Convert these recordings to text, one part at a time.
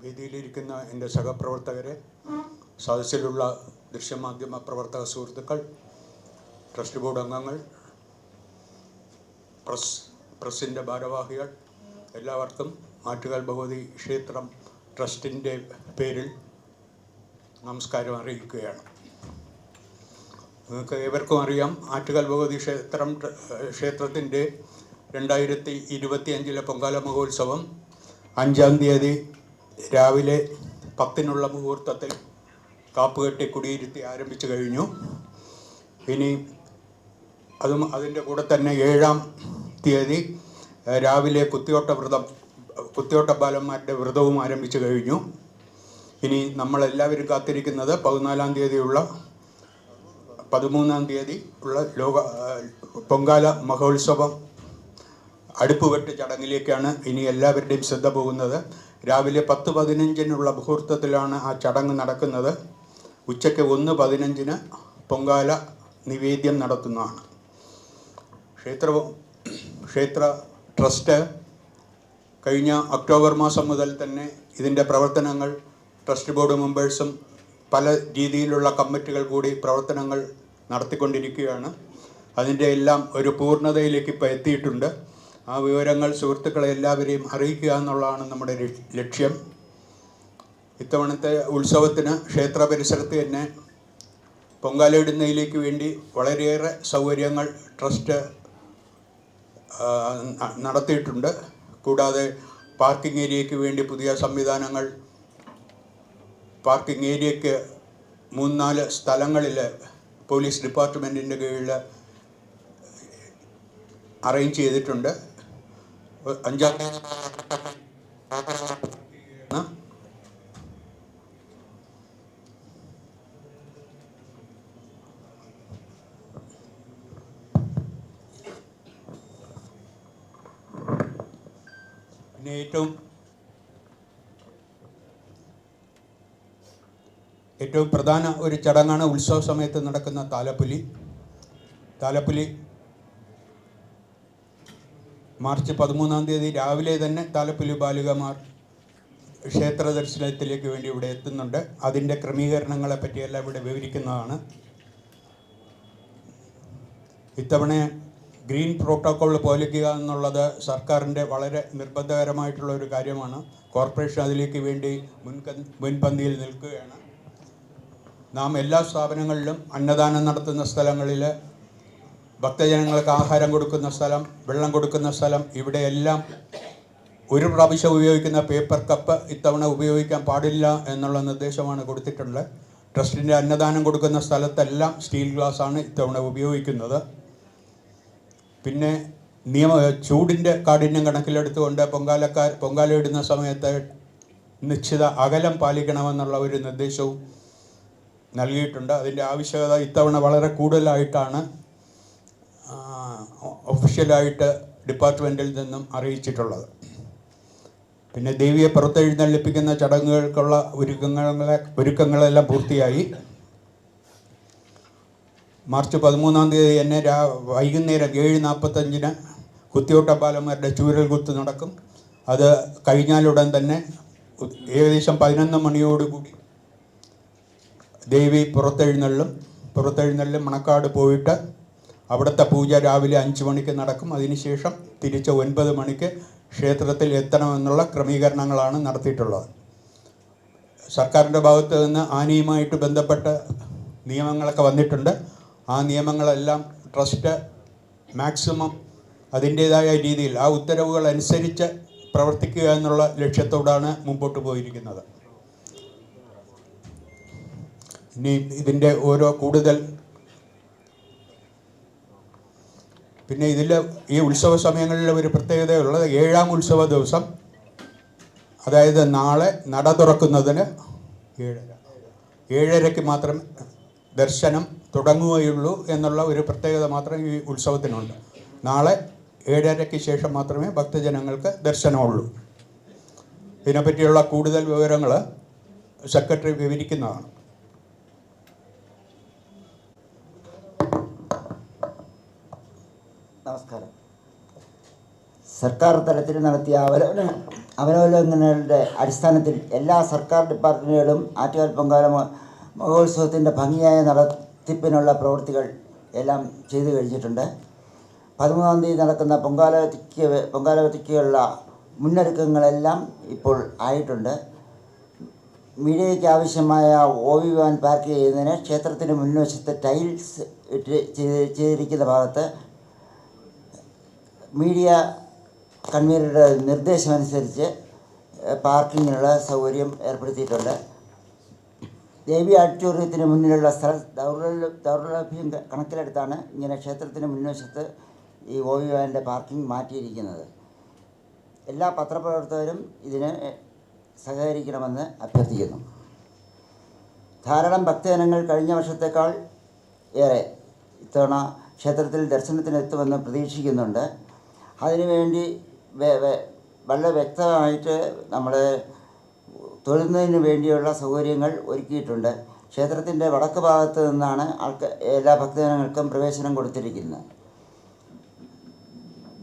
വേദിയിലിരിക്കുന്ന എന്റെ സഹപ്രവർത്തകരെ സദസ്സിലുള്ള ദൃശ്യമാധ്യമ പ്രവർത്തക സുഹൃത്തുക്കൾ ട്രസ്റ്റ് ബോർഡ് അംഗങ്ങൾ പ്രസ് പ്രസിന്റെ ഭാരവാഹികൾ എല്ലാവർക്കും ആറ്റുകാൽ ഭഗവതി ക്ഷേത്രം ട്രസ്റ്റിന്റെ പേരിൽ നമസ്കാരം അറിയിക്കുകയാണ്. നിങ്ങൾക്ക് ഏവർക്കും അറിയാം ആറ്റുകാൽ ഭഗവതി ക്ഷേത്രം ക്ഷേത്രത്തിന്റെ രണ്ടായിരത്തി ഇരുപത്തി അഞ്ചിലെ പൊങ്കാല മഹോത്സവം അഞ്ചാം തീയതി രാവിലെ പത്തിനുള്ള മുഹൂർത്തത്തിൽ കാപ്പുകെട്ടി കുടിയിരുത്തി ആരംഭിച്ചു കഴിഞ്ഞു. ഇനി അതും അതിന്റെ കൂടെ തന്നെ ഏഴാം തീയതി രാവിലെ കുത്തിയോട്ട വ്രതം കുത്തിയോട്ട ബാലന്മാരുടെ വ്രതവും ആരംഭിച്ചു കഴിഞ്ഞു. ഇനി നമ്മളെല്ലാവരും കാത്തിരിക്കുന്നത് പതിനാലാം തീയതിയുള്ള പതിമൂന്നാം തീയതി ഉള്ള ലോക പൊങ്കാല മഹോത്സവം അടുപ്പുവെട്ട് ചടങ്ങിലേക്കാണ് ഇനി എല്ലാവരുടെയും ശ്രദ്ധ പോകുന്നത്. രാവിലെ പത്ത് പതിനഞ്ചിനുള്ള മുഹൂർത്തത്തിലാണ് ആ ചടങ്ങ് നടക്കുന്നത്. ഉച്ചയ്ക്ക് ഒന്ന് പതിനഞ്ചിന് പൊങ്കാല നിവേദ്യം നടത്തുന്നതാണ്. ക്ഷേത്ര ക്ഷേത്ര ട്രസ്റ്റ് കഴിഞ്ഞ ഒക്ടോബർ മാസം മുതൽ തന്നെ ഇതിന്റെ പ്രവർത്തനങ്ങൾ ട്രസ്റ്റ് ബോർഡ് മെമ്പേഴ്സും പല രീതിയിലുള്ള കമ്മിറ്റികൾ കൂടി പ്രവർത്തനങ്ങൾ നടത്തിക്കൊണ്ടിരിക്കുകയാണ്. അതിന്റെ എല്ലാം ഒരു പൂർണതയിലേക്ക് ഇപ്പോൾ എത്തിയിട്ടുണ്ട്. ആ വിവരങ്ങൾ സുഹൃത്തുക്കളെ എല്ലാവരെയും അറിയിക്കുക എന്നുള്ളതാണ് നമ്മുടെ ലക്ഷ്യം. ഇത്തവണത്തെ ഉത്സവത്തിന് ക്ഷേത്ര പരിസരത്ത് തന്നെ പൊങ്കാലയിടുന്നതിലേക്ക് വേണ്ടി വളരെയേറെ സൗകര്യങ്ങൾ ട്രസ്റ്റ് നടത്തിയിട്ടുണ്ട്. കൂടാതെ പാർക്കിംഗ് ഏരിയയ്ക്ക് വേണ്ടി പുതിയ സംവിധാനങ്ങൾ പാർക്കിംഗ് ഏരിയയ്ക്ക് മൂന്നാൽ സ്ഥലങ്ങളിൽ പോലീസ് ഡിപ്പാർട്ട്മെന്റിന്റെ കീഴിൽ അറേഞ്ച് ചെയ്തിട്ടുണ്ട്. അഞ്ചാം തീയതി പിന്നെ ഏറ്റവും ഏറ്റവും പ്രധാന ഒരു ചടങ്ങാണ് ഉത്സവ സമയത്ത് നടക്കുന്ന താലപ്പൊലി. താലപ്പൊലി മാർച്ച് പതിമൂന്നാം തീയതി രാവിലെ തന്നെ താലപ്പൊലി ബാലികമാർ ക്ഷേത്ര ദർശനത്തിലേക്ക് വേണ്ടി ഇവിടെ എത്തുന്നുണ്ട്. അതിന്റെ ക്രമീകരണങ്ങളെ പറ്റിയെല്ലാം ഇവിടെ വിവരിക്കുന്നതാണ്. ഇത്തവണ ഗ്രീൻ പ്രോട്ടോക്കോൾ പാലിക്കുക എന്നുള്ളത് സർക്കാരിന്റെ വളരെ നിർബന്ധകരമായിട്ടുള്ള ഒരു കാര്യമാണ്. കോർപ്പറേഷൻ അതിലേക്ക് വേണ്ടി മുൻക മുൻപന്തിയിൽ നിൽക്കുകയാണ്. നാം എല്ലാ സ്ഥാപനങ്ങളിലും അന്നദാനം നടത്തുന്ന സ്ഥലങ്ങളിൽ ഭക്തജനങ്ങൾക്ക് ആഹാരം കൊടുക്കുന്ന സ്ഥലം വെള്ളം കൊടുക്കുന്ന സ്ഥലം ഇവിടെയെല്ലാം ഒരു പ്രാവശ്യം ഉപയോഗിക്കുന്ന പേപ്പർ കപ്പ് ഇത്തവണ ഉപയോഗിക്കാൻ പാടില്ല എന്നുള്ള നിർദ്ദേശമാണ് കൊടുത്തിട്ടുള്ളത്. ട്രസ്റ്റിന്റെ അന്നദാനം കൊടുക്കുന്ന സ്ഥലത്തെല്ലാം സ്റ്റീൽ ഗ്ലാസ് ആണ് ഇത്തവണ ഉപയോഗിക്കുന്നത്. പിന്നെ നിയമ ചൂടിന്റെ കാഠിന്യം കണക്കിലെടുത്തുകൊണ്ട് പൊങ്കാലക്കാർ പൊങ്കാലയിടുന്ന സമയത്ത് നിശ്ചിത അകലം പാലിക്കണമെന്നുള്ള ഒരു നിർദ്ദേശവും നൽകിയിട്ടുണ്ട്. അതിന്റെ ആവശ്യകത ഇത്തവണ വളരെ കൂടുതലായിട്ടാണ്. ഒഫീഷ്യലായിട്ട് ഡിപ്പാർട്ട്മെന്റിൽ നിന്നും അറിയിച്ചിട്ടുള്ളത്. പിന്നെ ദേവിയെ പുറത്തെഴുന്നള്ളിപ്പിക്കുന്ന ചടങ്ങുകൾക്കുള്ള ഒരുക്കങ്ങളെ ഒരുക്കങ്ങളെല്ലാം പൂർത്തിയായി. മാർച്ച് പതിമൂന്നാം തീയതി തന്നെ രാ വൈകുന്നേരം ഏഴ് നാൽപ്പത്തഞ്ചിന് കുത്തിയോട്ട ബാലന്മാരുടെ ചൂരൽ കുത്ത് നടക്കും. അത് കഴിഞ്ഞാലുടൻ തന്നെ ഏകദേശം പതിനൊന്ന് മണിയോടുകൂടി ദേവി പുറത്തെഴുന്നള്ളും. പുറത്തെഴുന്നള്ളും മണക്കാട് പോയിട്ട് അവിടുത്തെ പൂജ രാവിലെ അഞ്ച് മണിക്ക് നടക്കും. അതിനുശേഷം തിരിച്ച് ഒൻപത് മണിക്ക് ക്ഷേത്രത്തിൽ എത്തണമെന്നുള്ള ക്രമീകരണങ്ങളാണ് നടത്തിയിട്ടുള്ളത്. സർക്കാരിന്റെ ഭാഗത്ത് നിന്ന് ആനയുമായിട്ട് ബന്ധപ്പെട്ട നിയമങ്ങളൊക്കെ വന്നിട്ടുണ്ട്. ആ നിയമങ്ങളെല്ലാം ട്രസ്റ്റ് മാക്സിമം അതിന്റേതായ രീതിയിൽ ആ ഉത്തരവുകൾ അനുസരിച്ച് പ്രവർത്തിക്കുക എന്നുള്ള ലക്ഷ്യത്തോടാണ് മുമ്പോട്ട് പോയിരിക്കുന്നത്. ഇനി ഇതിന്റെ ഓരോ കൂടുതൽ പിന്നെ ഇതിൽ ഈ ഉത്സവ സമയങ്ങളിൽ ഒരു പ്രത്യേകതയുള്ളത് ഏഴാം ഉത്സവ ദിവസം അതായത് നാളെ നട തുറക്കുന്നതിന് ഏഴര. ഏഴരയ്ക്ക് മാത്രം ദർശനം തുടങ്ങുകയുള്ളൂ എന്നുള്ള ഒരു പ്രത്യേകത മാത്രം ഈ ഉത്സവത്തിനുണ്ട്. നാളെ ഏഴരയ്ക്ക് ശേഷം മാത്രമേ ഭക്തജനങ്ങൾക്ക് ദർശനമുള്ളൂ. ഇതിനെപ്പറ്റിയുള്ള കൂടുതൽ വിവരങ്ങൾ സെക്രട്ടറി വിവരിക്കുന്നതാണ്. സർക്കാർ തലത്തിൽ നടത്തിയ അവലോകന അവലോകനങ്ങളുടെ അടിസ്ഥാനത്തിൽ എല്ലാ സർക്കാർ ഡിപ്പാർട്ട്മെന്റുകളും ആറ്റുകാൽ പൊങ്കാല മഹോ- മഹോത്സവത്തിന്റെ ഭംഗിയായ നടത്തിപ്പിനുള്ള പ്രവൃത്തികൾ എല്ലാം ചെയ്തു കഴിഞ്ഞിട്ടുണ്ട്. പതിമൂന്നാം തീയതി നടക്കുന്ന പൊങ്കാലവതിക്ക് പൊങ്കാലവതിക്കുള്ള മുന്നൊരുക്കങ്ങളെല്ലാം ഇപ്പോൾ ആയിട്ടുണ്ട്. മീഡിയയ്ക്ക് ആവശ്യമായ ഒ വി വാൻ പാർക്ക് ചെയ്യുന്നതിന് ക്ഷേത്രത്തിന് മുൻവശത്ത് ടൈൽസ് ഇട്ട് ചെയ്തിരിക്കുന്ന ഭാഗത്ത് മീഡിയ കൺവീനറുടെ നിർദ്ദേശമനുസരിച്ച് പാർക്കിങ്ങിനുള്ള സൗകര്യം ഏർപ്പെടുത്തിയിട്ടുണ്ട്. ദേവി ഓഡിറ്റോറിയത്തിന് മുന്നിലുള്ള സ്ഥല ദൗർലഭ്യം ദൗർലഭ്യം കണക്കിലെടുത്താണ് ഇങ്ങനെ ക്ഷേത്രത്തിന് മുൻവശത്ത് ഈ ഒ വി പാർക്കിംഗ് മാറ്റിയിരിക്കുന്നത്. എല്ലാ പത്രപ്രവർത്തകരും ഇതിന് സഹകരിക്കണമെന്ന് അഭ്യർത്ഥിക്കുന്നു. ധാരാളം ഭക്തജനങ്ങൾ കഴിഞ്ഞ വർഷത്തേക്കാൾ ഏറെ ഇത്തവണ ക്ഷേത്രത്തിൽ ദർശനത്തിനെത്തുമെന്ന് പ്രതീക്ഷിക്കുന്നുണ്ട്. അതിനുവേണ്ടി വളരെ വ്യക്തമായിട്ട് നമ്മൾ തൊഴുന്നതിന് വേണ്ടിയുള്ള സൗകര്യങ്ങൾ ഒരുക്കിയിട്ടുണ്ട്. ക്ഷേത്രത്തിന്റെ വടക്ക് ഭാഗത്ത് നിന്നാണ് ആൾക്ക് എല്ലാ ഭക്തജനങ്ങൾക്കും പ്രവേശനം കൊടുത്തിരിക്കുന്നത്.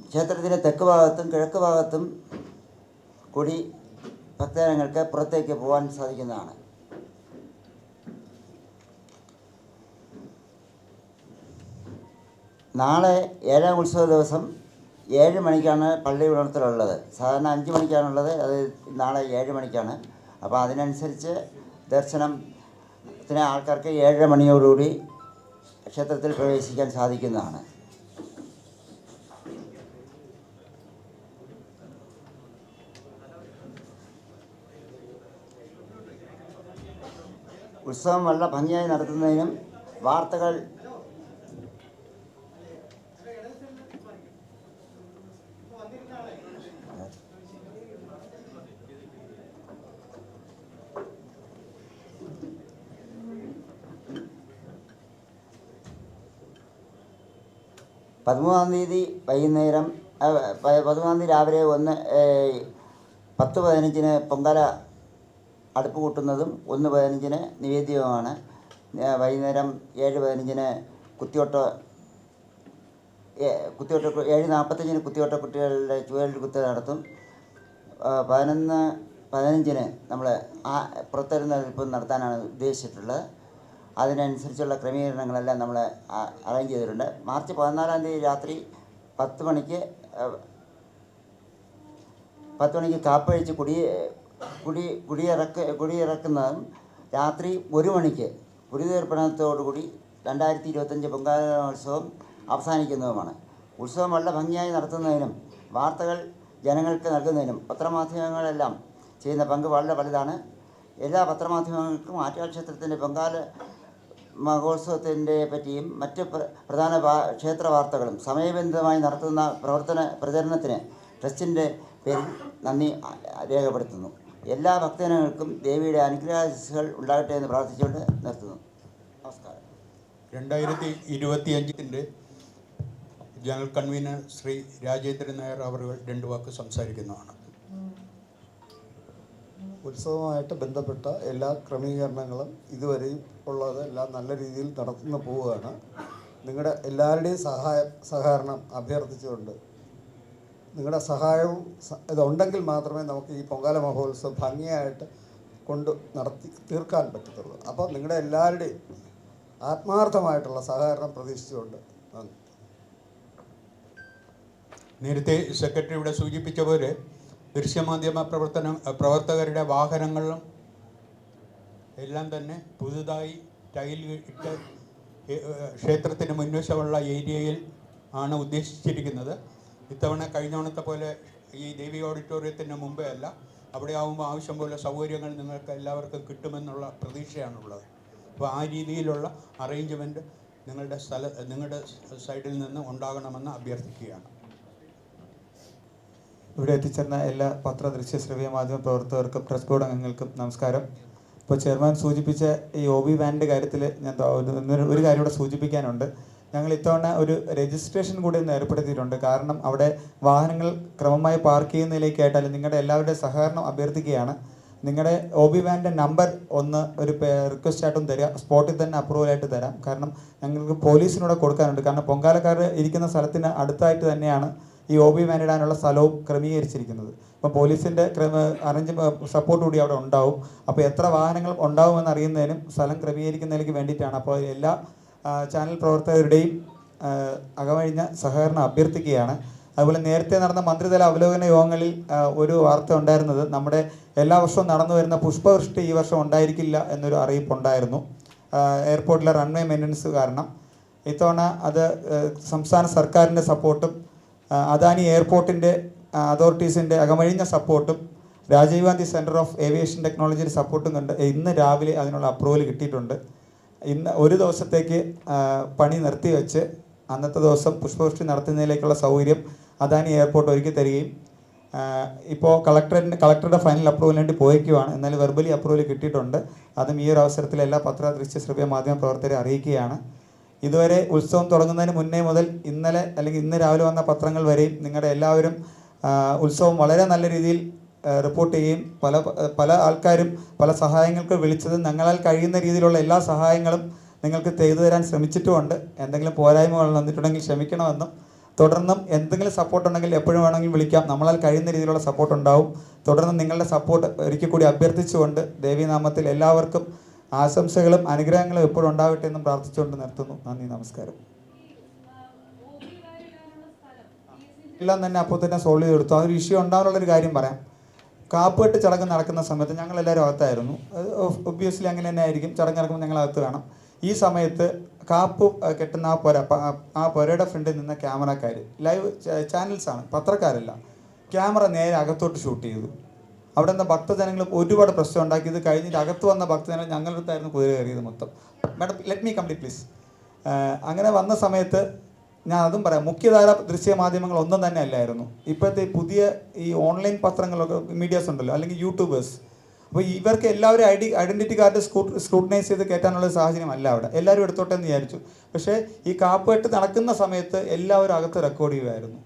ക്ഷേത്രത്തിന്റെ തെക്ക് ഭാഗത്തും കിഴക്ക് ഭാഗത്തും കൂടി ഭക്തജനങ്ങൾക്ക് പുറത്തേക്ക് പോകാൻ സാധിക്കുന്നതാണ്. നാളെ ഏഴാം ഉത്സവ ദിവസം ഏഴ് മണിക്കാണ് പള്ളി ഉണർത്തലുള്ളത്. സാധാരണ അഞ്ച് മണിക്കാണുള്ളത് അത് നാളെ ഏഴ് മണിക്കാണ്. അപ്പോൾ അതിനനുസരിച്ച് ദർശനത്തിന് ആൾക്കാർക്ക് ഏഴര മണിയോടുകൂടി ക്ഷേത്രത്തിൽ പ്രവേശിക്കാൻ സാധിക്കുന്നതാണ്. ഉത്സവം വളരെ ഭംഗിയായി നടത്തുന്നതിനും വാർത്തകൾ പതിമൂന്നാം തീയതി വൈകുന്നേരം പതിമൂന്നാം തീയതി രാവിലെ ഒന്ന് പത്ത് പതിനഞ്ചിന് പൊങ്കാല അടുപ്പ് കൂട്ടുന്നതും ഒന്ന് പതിനഞ്ചിന് നിവേദ്യവുമാണ്. വൈകുന്നേരം ഏഴ് പതിനഞ്ചിന് കുത്തിയോട്ട കുത്തിയോട്ട ഏഴ് നാൽപ്പത്തഞ്ചിന് കുത്തിയോട്ട കുട്ടികളുടെ ചുവരിൽ കുത്ത് നടത്തും. പതിനൊന്ന് പതിനഞ്ചിന് നമ്മൾ ആ പുറത്തെഴുന്നേൽപ്പ് നടത്താനാണ് ഉദ്ദേശിച്ചിട്ടുള്ളത്. അതിനനുസരിച്ചുള്ള ക്രമീകരണങ്ങളെല്ലാം നമ്മൾ അറേഞ്ച് ചെയ്തിട്ടുണ്ട്. മാർച്ച് പതിനാലാം തീയതി രാത്രി പത്ത് മണിക്ക് പത്ത് മണിക്ക് കാപ്പഴിച്ച് കുടി കുടി കുടിയിറക്ക കുടിയിറക്കുന്നതും രാത്രി ഒരു മണിക്ക് കുടിതീർപ്പണത്തോടുകൂടി രണ്ടായിരത്തി ഇരുപത്തഞ്ച് പൊങ്കാലോത്സവം അവസാനിക്കുന്നതുമാണ്. ഉത്സവം വളരെ ഭംഗിയായി നടത്തുന്നതിനും വാർത്തകൾ ജനങ്ങൾക്ക് നൽകുന്നതിനും പത്രമാധ്യമങ്ങളെല്ലാം ചെയ്യുന്ന പങ്ക് വളരെ വലുതാണ്. എല്ലാ പത്രമാധ്യമങ്ങൾക്കും ആറ്റുകാൽ ക്ഷേത്രത്തിന്റെ പൊങ്കാല മഹോത്സവത്തിന്റെ പറ്റിയും മറ്റ് പ്രധാന ക്ഷേത്ര വാർത്തകളും സമയബന്ധിതമായി നടത്തുന്ന പ്രവർത്തന പ്രചരണത്തിന് ട്രസ്റ്റിന്റെ പേരിൽ നന്ദി രേഖപ്പെടുത്തുന്നു. എല്ലാ ഭക്തജനങ്ങൾക്കും ദേവിയുടെ അനുഗ്രഹാശിസുകൾ ഉണ്ടാകട്ടെ എന്ന് പ്രാർത്ഥിച്ചുകൊണ്ട് നിർത്തുന്നു. നമസ്കാരം. രണ്ടായിരത്തി ഇരുപത്തിയഞ്ചിന്റെ ജനറൽ കൺവീനർ ശ്രീ രാജേന്ദ്രൻ നായർ അവർ രണ്ട് വാക്ക് സംസാരിക്കുന്നതാണ്. ഉത്സവമായിട്ട് ബന്ധപ്പെട്ട എല്ലാ ക്രമീകരണങ്ങളും ഇതുവരെയും ഉള്ളതെല്ലാം നല്ല രീതിയിൽ നടത്തുന്ന പോവുകയാണ്. നിങ്ങളുടെ എല്ലാവരുടെയും സഹായ സഹകരണം അഭ്യർത്ഥിച്ചുകൊണ്ട് നിങ്ങളുടെ സഹായവും ഇതുണ്ടെങ്കിൽ മാത്രമേ നമുക്ക് ഈ പൊങ്കാല മഹോത്സവം ഭംഗിയായിട്ട് കൊണ്ട് നടത്തി തീർക്കാൻ പറ്റത്തുള്ളൂ. അപ്പോൾ നിങ്ങളുടെ എല്ലാവരുടെയും ആത്മാർത്ഥമായിട്ടുള്ള സഹകരണം പ്രതീക്ഷിച്ചുകൊണ്ട് നന്ദി. നേരത്തെ സെക്രട്ടറി ഇവിടെ സൂചിപ്പിച്ച പോലെ ദൃശ്യമാധ്യമ പ്രവർത്തന പ്രവർത്തകരുടെ വാഹനങ്ങളും എല്ലാം തന്നെ പുതുതായി ടൈൽ ഇട്ട് ക്ഷേത്രത്തിന് മുൻവശമുള്ള ഏരിയയിൽ ആണ് ഉദ്ദേശിച്ചിരിക്കുന്നത്. ഇത്തവണ കഴിഞ്ഞ തവണത്തെ പോലെ ഈ ദേവി ഓഡിറ്റോറിയത്തിന് മുമ്പേ അല്ല. അവിടെ ആവുമ്പോൾ ആവശ്യം പോലെ സൗകര്യങ്ങൾ നിങ്ങൾക്ക് എല്ലാവർക്കും കിട്ടുമെന്നുള്ള പ്രതീക്ഷയാണുള്ളത്. അപ്പോൾ ആ രീതിയിലുള്ള അറേഞ്ച്മെന്റ് നിങ്ങളുടെ സ്ഥല നിങ്ങളുടെ സൈഡിൽ നിന്ന് ഉണ്ടാകണമെന്ന് അഭ്യർത്ഥിക്കുകയാണ്. ഇവിടെ എത്തിച്ചേർന്ന എല്ലാ പത്ര ദൃശ്യ ശ്രവ്യ മാധ്യമ പ്രവർത്തകർക്കും പ്രസ് ബോർഡ് അംഗങ്ങൾക്കും നമസ്കാരം. ഇപ്പോൾ ചെയർമാൻ സൂചിപ്പിച്ച ഈ ഒ ബി വാനിന്റെ കാര്യത്തിൽ ഞാൻ ഒരു കാര്യം കൂടെ സൂചിപ്പിക്കാനുണ്ട്. ഞങ്ങൾ ഇത്തവണ ഒരു രജിസ്ട്രേഷൻ കൂടി ഒന്ന് ഏർപ്പെടുത്തിയിട്ടുണ്ട്. കാരണം അവിടെ വാഹനങ്ങൾ ക്രമമായി പാർക്ക് ചെയ്യുന്നതിലേക്കായിട്ടാലും നിങ്ങളുടെ എല്ലാവരുടെയും സഹകരണം അഭ്യർത്ഥിക്കുകയാണ്. നിങ്ങളുടെ ഒ ബി വാന്റെ നമ്പർ ഒന്ന് ഒരു റിക്വസ്റ്റ് ആയിട്ടും തരിക സ്പോട്ടിൽ തന്നെ അപ്രൂവൽ ആയിട്ട് തരാം. കാരണം ഞങ്ങൾക്ക് പോലീസിനൂടെ കൊടുക്കാനുണ്ട്. കാരണം പൊങ്കാലക്കാർ ഇരിക്കുന്ന സ്ഥലത്തിന് അടുത്തായിട്ട് തന്നെയാണ് ഈ ഒ ബി മാനിടാനുള്ള സ്ഥലവും ക്രമീകരിച്ചിരിക്കുന്നത്. അപ്പോൾ പോലീസിന്റെ ക്രമ അറേഞ്ച് സപ്പോർട്ട് കൂടി അവിടെ ഉണ്ടാവും. അപ്പോൾ എത്ര വാഹനങ്ങൾ ഉണ്ടാവുമെന്ന് അറിയുന്നതിനും സ്ഥലം ക്രമീകരിക്കുന്നതിലേക്ക് വേണ്ടിയിട്ടാണ്. അപ്പോൾ എല്ലാ ചാനൽ പ്രവർത്തകരുടെയും അകമഴിഞ്ഞ സഹകരണം അഭ്യർത്ഥിക്കുകയാണ്. അതുപോലെ നേരത്തെ നടന്ന മന്ത്രിതല അവലോകന യോഗങ്ങളിൽ ഒരു വാർത്ത ഉണ്ടായിരുന്നത് നമ്മുടെ എല്ലാ വർഷവും നടന്നു വരുന്ന പുഷ്പവൃഷ്ടി ഈ വർഷം ഉണ്ടായിരിക്കില്ല എന്നൊരു അറിയിപ്പുണ്ടായിരുന്നു. എയർപോർട്ടിലെ റൺവേ മെയിന്റനൻസ് കാരണം. ഇത്തവണ അത് സംസ്ഥാന സർക്കാരിന്റെ സപ്പോർട്ടും അദാനി എയർപോർട്ടിന്റെ അതോറിറ്റീസിന്റെ അകമഴിഞ്ഞ സപ്പോർട്ടും Rajiv Gandhi centre of aviation ടെക്നോളജിയുടെ സപ്പോർട്ടും കണ്ട് ഇന്ന് രാവിലെ അതിനുള്ള അപ്രൂവൽ കിട്ടിയിട്ടുണ്ട്. ഇന്ന് ഒരു ദിവസത്തേക്ക് പണി നിർത്തിവെച്ച് അന്നത്തെ ദിവസം പുഷ്പവൃഷ്ടി നടത്തുന്നതിലേക്കുള്ള സൗകര്യം അദാനി എയർപോർട്ട് ഒരുക്കി തരികയും ഇപ്പോൾ കളക്ടറിന്റെ കളക്ടറുടെ ഫൈനൽ അപ്രൂവലിന് വേണ്ടി പോയിക്കുവാണ് എന്നാൽ വെർബലി അപ്രൂവൽ കിട്ടിയിട്ടുണ്ട്. അതും ഈ ഒരു അവസരത്തിൽ എല്ലാ പത്ര ദൃശ്യ ശ്രവ്യ മാധ്യമ പ്രവർത്തകരെ അറിയിക്കുകയാണ്. ഇതുവരെ ഉത്സവം തുടങ്ങുന്നതിന് മുന്നേ മുതൽ ഇന്നലെ അല്ലെങ്കിൽ ഇന്ന് രാവിലെ വന്ന പത്രങ്ങൾ വരെയും നിങ്ങളുടെ എല്ലാവരും ഉത്സവം വളരെ നല്ല രീതിയിൽ റിപ്പോർട്ട് ചെയ്യുകയും പല പല ആൾക്കാരും പല സഹായങ്ങൾക്ക് വിളിച്ചത് ഞങ്ങളാൽ കഴിയുന്ന രീതിയിലുള്ള എല്ലാ സഹായങ്ങളും നിങ്ങൾക്ക് ചെയ്തു തരാൻ ശ്രമിച്ചിട്ടുമുണ്ട്. എന്തെങ്കിലും പോരായ്മകൾ വന്നിട്ടുണ്ടെങ്കിൽ ക്ഷമിക്കണമെന്നും തുടർന്നും എന്തെങ്കിലും സപ്പോർട്ട് ഉണ്ടെങ്കിൽ എപ്പോഴും വേണമെങ്കിൽ വിളിക്കാം. നമ്മളാൽ കഴിയുന്ന രീതിയിലുള്ള സപ്പോർട്ട് ഉണ്ടാവും. തുടർന്ന് നിങ്ങളുടെ സപ്പോർട്ട് ഒരിക്കൽ കൂടി അഭ്യർത്ഥിച്ചുകൊണ്ട് ദേവീനാമത്തിൽ എല്ലാവർക്കും ആശംസകളും അനുഗ്രഹങ്ങളും എപ്പോഴും ഉണ്ടാവട്ടെ എന്നും പ്രാർത്ഥിച്ചുകൊണ്ട് നിർത്തുന്നു. നന്ദി നമസ്കാരം. എല്ലാം തന്നെ അപ്പോൾ തന്നെ സോൾവ് ചെയ്ത് കൊടുത്തു. അതൊരു ഇഷ്യൂ ഒരു കാര്യം പറയാം. കാപ്പുകെട്ട് ചടങ്ങ് നടക്കുന്ന സമയത്ത് ഞങ്ങൾ എല്ലാവരും അകത്തായിരുന്നു ഒബ്വിയസ്ലി അങ്ങനെ തന്നെ ആയിരിക്കും. ചടങ്ങ് നടക്കുമ്പോൾ ഞങ്ങൾ അകത്ത് കാണാം. ഈ സമയത്ത് കാപ്പ് കെട്ടുന്ന ആ പുര ആ പുരയുടെ ഫ്രണ്ടിൽ നിന്ന ക്യാമറക്കാർ ലൈവ് ചാനൽസാണ് പത്രക്കാരല്ല. ക്യാമറ നേരെ അകത്തോട്ട് ഷൂട്ട് ചെയ്തു. അവിടെ നിന്ന് ഭക്തജനങ്ങൾ ഒരുപാട് പ്രശ്നം ഉണ്ടാക്കി. ഇത് കഴിഞ്ഞിട്ട് അകത്ത് വന്ന ഭക്തജനങ്ങൾ ഞങ്ങളുടെ അടുത്തായിരുന്നു കുതിര കയറിയത് മൊത്തം. Madam let me complete please അങ്ങനെ വന്ന സമയത്ത് ഞാൻ അതും പറയാം. മുഖ്യധാര ദൃശ്യ മാധ്യമങ്ങൾ ഒന്നും തന്നെ അല്ലായിരുന്നു. ഇപ്പോഴത്തെ പുതിയ ഈ ഓൺലൈൻ പത്രങ്ങളൊക്കെ മീഡിയാസ് ഉണ്ടല്ലോ അല്ലെങ്കിൽ യൂട്യൂബേഴ്സ്. അപ്പോൾ ഇവർക്ക് എല്ലാവരും ID identity card screw scrutinise ചെയ്ത് കയറ്റാനുള്ള സാഹചര്യം അല്ല അവിടെ. എല്ലാവരും എടുത്തോട്ടെ എന്ന് വിചാരിച്ചു. പക്ഷേ ഈ കാപ്പുകെട്ട് നടക്കുന്ന സമയത്ത് എല്ലാവരും അകത്ത് റെക്കോർഡ് ചെയ്യുമായിരുന്നു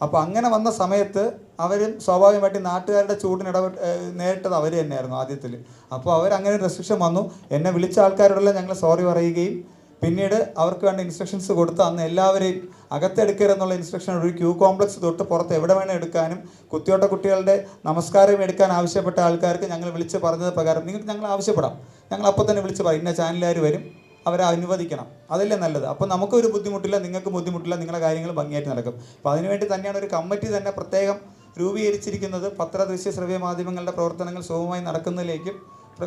അപ്പോൾ അങ്ങനെ വന്ന സമയത്ത് അവരും സ്വാഭാവികമായിട്ട് നാട്ടുകാരുടെ ചൂടിന് ഇടപെട്ട് നേരിട്ടത് അവർ തന്നെയായിരുന്നു ആദ്യത്തിൽ അപ്പോൾ അവർ അങ്ങനെ റെസ്ട്രിക്ഷൻ വന്നു. എന്നെ വിളിച്ച ആൾക്കാരോടെല്ലാം ഞങ്ങൾ സോറി പറയുകയും പിന്നീട് അവർക്ക് വേണ്ട ഇൻസ്ട്രക്ഷൻസ് കൊടുത്ത് അന്ന് എല്ലാവരെയും അകത്തെടുക്കരുതെന്നുള്ള ഇൻസ്ട്രക്ഷൻ ഒരു ക്യൂ കോംപ്ലക്സ് തൊട്ട് പുറത്ത് എവിടെ വേണേൽ എടുക്കാനും കുത്തിയോട്ട കുട്ടികളുടെ നമസ്കാരം എടുക്കാൻ ആവശ്യപ്പെട്ട ആൾക്കാർക്ക് ഞങ്ങൾ വിളിച്ച് പറഞ്ഞത് പ്രകാരം നിങ്ങൾക്ക് ഞങ്ങൾ ആവശ്യപ്പെടാം. ഞങ്ങൾ അപ്പോൾ തന്നെ വിളിച്ച് പറയും ഇന്ന ചാനലുകാർ വരും അവരെ അനുവദിക്കണം. അതല്ലേ നല്ലത്. അപ്പോൾ നമുക്കൊരു ബുദ്ധിമുട്ടില്ല നിങ്ങൾക്ക് ബുദ്ധിമുട്ടില്ല നിങ്ങളുടെ കാര്യങ്ങൾ ഭംഗിയായിട്ട് നടക്കും. അപ്പോൾ അതിനുവേണ്ടി തന്നെയാണ് ഒരു കമ്മിറ്റി തന്നെ പ്രത്യേകം രൂപീകരിച്ചിരിക്കുന്നത് പത്ര ദൃശ്യ ശ്രവ്യ മാധ്യമങ്ങളുടെ പ്രവർത്തനങ്ങൾ സുഗമമായി നടക്കുന്നതിലേക്കും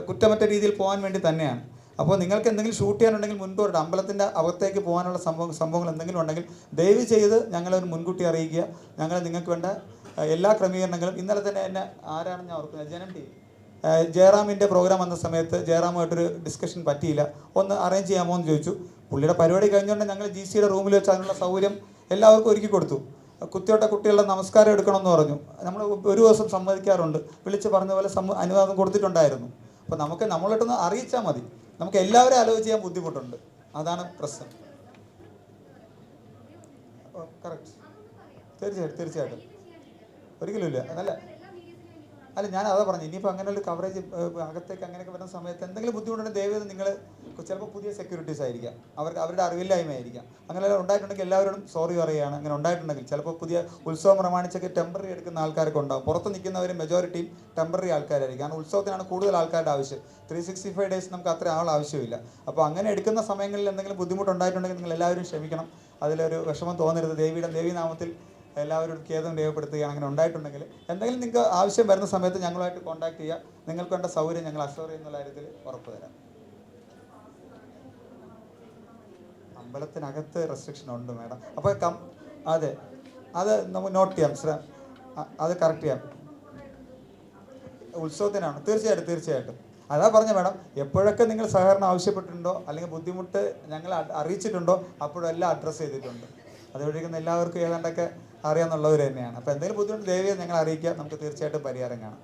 കുറ്റമറ്റ രീതിയിൽ പോകാൻ വേണ്ടി തന്നെയാണ്. അപ്പോൾ നിങ്ങൾക്ക് എന്തെങ്കിലും ഷൂട്ട് ചെയ്യാനുണ്ടെങ്കിൽ മുൻപോട്ട് അമ്പലത്തിന്റെ അകത്തേക്ക് പോകാനുള്ള സംഭവം സംഭവങ്ങൾ എന്തെങ്കിലും ഉണ്ടെങ്കിൽ ദയവ് ചെയ്ത് ഞങ്ങളെ ഒരു മുൻകൂട്ടി അറിയിക്കുക. ഞങ്ങൾ നിങ്ങൾക്ക് വേണ്ട എല്ലാ ക്രമീകരണങ്ങളും ഇന്നലെ തന്നെ എന്നെ ആരാണെന്ന് ഞാൻ ഓർക്കുന്നത് ജനം ടി ജയറാമിന്റെ പ്രോഗ്രാം വന്ന സമയത്ത് ജയറാമുമായിട്ടൊരു ഡിസ്കഷൻ പറ്റിയില്ല. ഒന്ന് അറേഞ്ച് ചെയ്യാമോ എന്ന് ചോദിച്ചു. പുള്ളിയുടെ പരിപാടി കഴിഞ്ഞുകൊണ്ട് ഞങ്ങൾ ജി സിയുടെ റൂമിൽ വെച്ച് അതിനുള്ള സൗകര്യം എല്ലാവർക്കും ഒരുക്കി കൊടുത്തു. കുത്തിയോട്ട കുട്ടികളുടെ നമസ്കാരം എടുക്കണമെന്ന് പറഞ്ഞു. നമ്മൾ ഒരു ദിവസം സമ്മതിക്കാറുണ്ട്. വിളിച്ച് പറഞ്ഞ പോലെ സമ്മ അനുവാദം കൊടുത്തിട്ടുണ്ടായിരുന്നു. അപ്പോൾ നമുക്ക് നമ്മളിട്ടൊന്ന് അറിയിച്ചാൽ മതി. നമുക്ക് എല്ലാവരും ആലോചിച്ച് ചെയ്യാൻ ബുദ്ധിമുട്ടുണ്ട്. അതാണ് പ്രശ്നം. കറക്റ്റ് തീർച്ചയായിട്ടും തീർച്ചയായിട്ടും. ഒരിക്കലും ഇല്ല. അതല്ല അല്ല ഞാൻ അതാ പറഞ്ഞു ഇനിയിപ്പോൾ അങ്ങനെ ഒരു കവറേജ് അകത്തേക്ക് അങ്ങനെയൊക്കെ വരുന്ന സമയത്ത് എന്തെങ്കിലും ബുദ്ധിമുട്ടുണ്ടെങ്കിൽ ദയവേത് നിങ്ങൾ ചിലപ്പോൾ പുതിയ സെക്യൂരിറ്റീസ് ആയിരിക്കാം. അവർക്ക് അവരുടെ അറിവില്ലായ്മ ആയിരിക്കാം അങ്ങനെ ഉണ്ടായിട്ടുണ്ടെങ്കിൽ എല്ലാവരോടും സോറി പറയുകയാണ്. അങ്ങനെ ഉണ്ടായിട്ടുണ്ടെങ്കിൽ ചിലപ്പോൾ പുതിയ ഉത്സവം പ്രമാണിച്ചൊക്കെ ടെമ്പററി എടുക്കുന്ന ആൾക്കാരൊക്കെ ഉണ്ടാവും. പുറത്ത് നിൽക്കുന്നവർ മെജോറിറ്റിയും ടെമ്പററി ആൾക്കാരായിരിക്കും. കാരണം ഉത്സവത്തിനാണ് കൂടുതൽ ആൾക്കാരുടെ ആവശ്യം. ത്രീ സിക്സ്റ്റി ഫൈവ് ഡേയ്സ് നമുക്ക് അത്ര ആൾ ആവശ്യമില്ല. അപ്പോൾ അങ്ങനെ എടുക്കുന്ന സമയങ്ങളിൽ എന്തെങ്കിലും ബുദ്ധിമുട്ടുണ്ടായിട്ടുണ്ടെങ്കിൽ നിങ്ങൾ എല്ലാവരും ക്ഷമിക്കണം. അതിലൊരു വിഷമം തോന്നരുത്. ദേവിയുടെ ദേവീനാമത്തിൽ എല്ലാവരും ഖേദം രേഖപ്പെടുത്തുകയാണ് അങ്ങനെ ഉണ്ടായിട്ടുണ്ടെങ്കിൽ എന്തെങ്കിലും നിങ്ങൾക്ക് ആവശ്യം വരുന്ന സമയത്ത് ഞങ്ങളുമായിട്ട് കോൺടാക്ട് ചെയ്യുക. നിങ്ങൾക്ക് വേണ്ട സൗകര്യം ഞങ്ങൾ അഷോർ ചെയ്യുന്ന കാര്യത്തിൽ ഉറപ്പ് തരാം. അമ്പലത്തിനകത്ത് റെസ്ട്രിക്ഷൻ ഉണ്ട് മാഡം അപ്പോൾ കം അതെ. അത് നമുക്ക് നോട്ട് ചെയ്യാം സാർ അത് കറക്റ്റ് ചെയ്യാം. ഉത്സവത്തിനാണ്. തീർച്ചയായിട്ടും തീർച്ചയായിട്ടും. അതാ പറഞ്ഞ മാഡം എപ്പോഴൊക്കെ നിങ്ങൾ സഹകരണം ആവശ്യപ്പെട്ടിട്ടുണ്ടോ അല്ലെങ്കിൽ ബുദ്ധിമുട്ട് ഞങ്ങൾ അറിയിച്ചിട്ടുണ്ടോ അപ്പോഴെല്ലാം അഡ്രസ്സ് ചെയ്തിട്ടുണ്ട്. അതുവഴിക്കുന്ന എല്ലാവർക്കും ഏതാണ്ടൊക്കെ അറിയാമെന്നുള്ളവർ തന്നെയാണ്. അപ്പോൾ എന്തെങ്കിലും ബുദ്ധിമുട്ട് ദേവിയെ ഞങ്ങൾ അറിയിക്കുക. നമുക്ക് തീർച്ചയായിട്ടും പരിഹാരം കാണാം.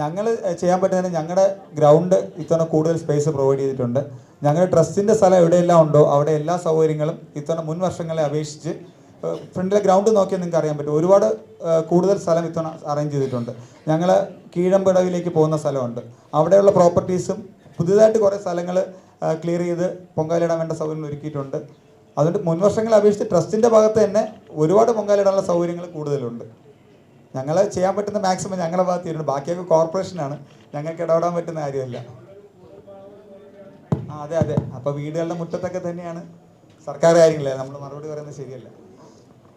ഞങ്ങൾ ചെയ്യാൻ പറ്റുന്നതിന് ഞങ്ങളുടെ ഗ്രൗണ്ട് ഇത്തവണ കൂടുതൽ സ്പേസ് പ്രൊവൈഡ് ചെയ്തിട്ടുണ്ട്. ഞങ്ങളുടെ ട്രസ്റ്റിന്റെ സ്ഥലം എവിടെയെല്ലാം ഉണ്ടോ അവിടെ എല്ലാ സൗകര്യങ്ങളും ഇത്തവണ മുൻ വർഷങ്ങളെ അപേക്ഷിച്ച് ഫ്രണ്ടിലെ ഗ്രൗണ്ട് നോക്കിയാൽ നിങ്ങൾക്ക് അറിയാൻ പറ്റും. ഒരുപാട് കൂടുതൽ സ്ഥലം ഇത്തവണ അറേഞ്ച് ചെയ്തിട്ടുണ്ട്. ഞങ്ങൾ കീഴമ്പടവിലേക്ക് പോകുന്ന സ്ഥലമുണ്ട്. അവിടെയുള്ള പ്രോപ്പർട്ടീസും പുതിയതായിട്ട് കുറേ സ്ഥലങ്ങൾ ക്ലിയർ ചെയ്ത് പൊങ്കാലിടാൻ വേണ്ട സൗകര്യങ്ങൾ ഒരുക്കിയിട്ടുണ്ട്. അതുകൊണ്ട് മുൻവർഷങ്ങളെ അപേക്ഷിച്ച് ട്രസ്റ്റിന്റെ ഭാഗത്ത് തന്നെ ഒരുപാട് പൊങ്കാലിടാനുള്ള സൗകര്യങ്ങൾ കൂടുതലുണ്ട്. ഞങ്ങൾ ചെയ്യാൻ പറ്റുന്ന മാക്സിമം ഞങ്ങളുടെ ഭാഗത്ത് ചെയ്യുന്നുണ്ട് ബാക്കിയൊക്കെ കോർപ്പറേഷനാണ് ഞങ്ങൾക്ക് ഇടപെടാൻ പറ്റുന്ന കാര്യമല്ല. ആ അതെ അതെ. അപ്പോൾ വീടുകളുടെ മുറ്റത്തൊക്കെ തന്നെയാണ് സർക്കാർ കാര്യങ്ങളല്ല നമ്മൾ മറുപടി പറയുന്നത് ശരിയല്ല.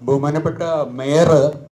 ബഹുമാനപ്പെട്ട മേയർ